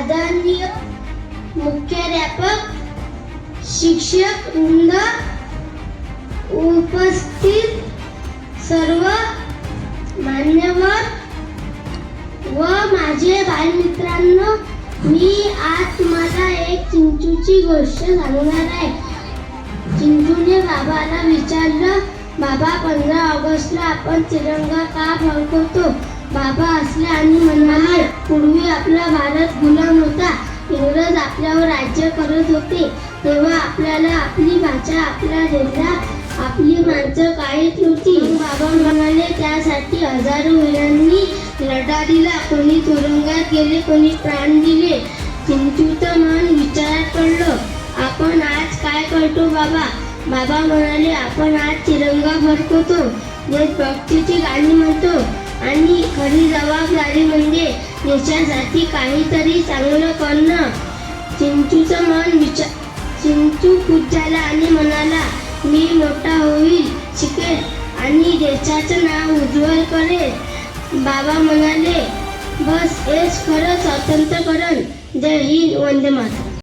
आदरणीय मुख्याध्यापक शिक्षक वृंद उपस्थित सर्व मान्यवर व माझे बालमित्रांनो मी आज तुम्हाला एक चिंचूची गोष्ट सांगणार आहे. चिंचूने बाबाला विचारलं बाबा पंधरा ऑगस्टला आपण तिरंगा का फडकवतो बाबा असले आणि म्हणाले पूर्वी आपला भारत गुलाम होता इंग्रज आपल्यावर राज्य करत होते तेव्हा आपल्याला आपली भाषा आपला झेंडा आपली माणसं काहीच नव्हती. बाबा म्हणाले त्यासाठी हजारो वीरांनी लढा दिला कोणी तुरुंगात गेले कोणी प्राण दिले. चिंतूचं मन विचारात पडलं. आपण आज काय करतो बाबा? बाबा म्हणाले आपण आज तिरंगा फडकवतो. देशभक्तीची गाणी आणि खरी जबाबदारी म्हणजे देशासाठी काहीतरी चांगलं करणं. चिंचूचं मन विचार चिंचू खुश झाला आणि म्हणाला मी मोठा होईल शिकेल आणि देशाचं नाव उज्ज्वल करेल. बाबा म्हणाले बस हेच खरं स्वातंत्र्यकरण. जय हिंद वंदे माता